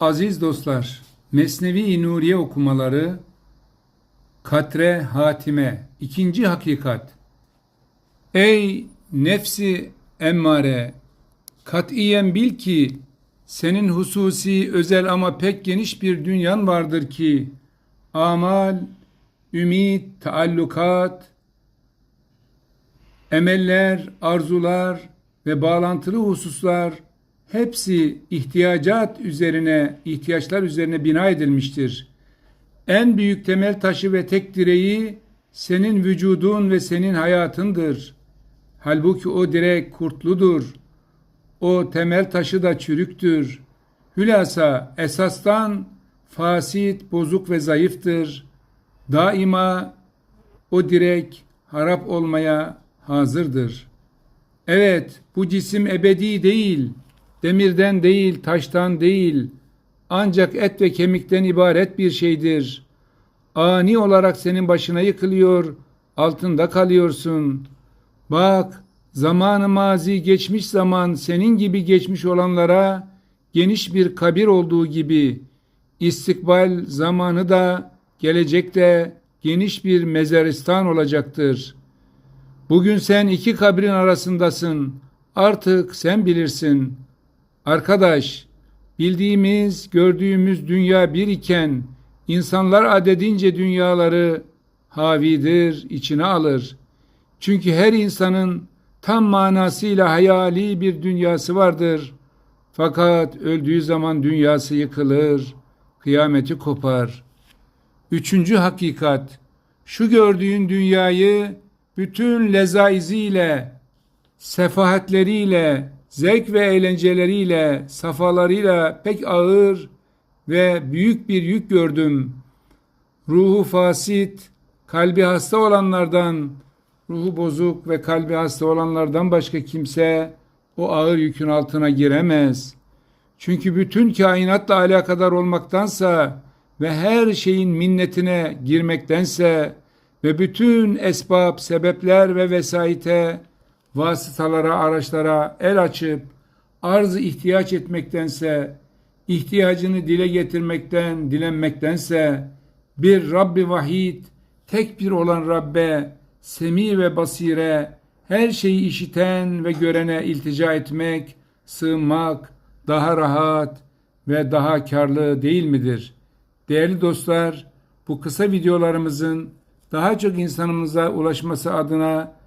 Aziz dostlar, Mesnevi Nuriye okumaları Katre Hatime ikinci hakikat. Ey nefsi emmare katiyen bil ki senin hususi özel ama pek geniş bir dünyan vardır ki amal, ümit, taallukat, emeller, arzular ve bağlantılı hususlar hepsi ihtiyacat üzerine, ihtiyaçlar üzerine bina edilmiştir. En büyük temel taşı ve tek direği senin vücudun ve senin hayatındır. Halbuki o direk kurtludur. O temel taşı da çürüktür. Hülasa esastan fasit, bozuk ve zayıftır. Daima o direk harap olmaya hazırdır. Evet, bu cisim ebedi değil, demirden değil, taştan değil, ancak et ve kemikten ibaret bir şeydir. Ani olarak senin başına yıkılıyor, altında kalıyorsun. Bak, zamanı mazi geçmiş zaman senin gibi geçmiş olanlara geniş bir kabir olduğu gibi istikbal zamanı da gelecekte geniş bir mezaristan olacaktır. Bugün sen iki kabrin arasındasın. Artık sen bilirsin. Arkadaş, bildiğimiz, gördüğümüz dünya bir iken insanlar adedince dünyaları havidir, içine alır. Çünkü her insanın tam manasıyla hayali bir dünyası vardır. Fakat öldüğü zaman dünyası yıkılır, kıyameti kopar. Üçüncü hakikat, şu gördüğün dünyayı bütün lezaiziyle, sefahatleriyle, zevk ve eğlenceleriyle, safalarıyla pek ağır ve büyük bir yük gördüm. Ruhu fasit, kalbi hasta olanlardan, ruhu bozuk ve kalbi hasta olanlardan başka kimse o ağır yükün altına giremez. Çünkü bütün kainatla alakadar olmaktansa ve her şeyin minnetine girmektense ve bütün esbab, sebepler ve vesayete, vasıtalara, araçlara el açıp arzı ihtiyaç etmektense, ihtiyacını dile getirmekten, dilenmektense bir Rabbi vahid, tek bir olan Rabbe, semi ve basire, her şeyi işiten ve görene iltica etmek, sığınmak daha rahat ve daha karlı değil midir? Değerli dostlar, bu kısa videolarımızın daha çok insanımıza ulaşması adına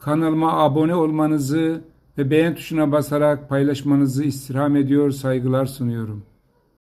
kanalıma abone olmanızı ve beğen tuşuna basarak paylaşmanızı istirham ediyor, saygılar sunuyorum.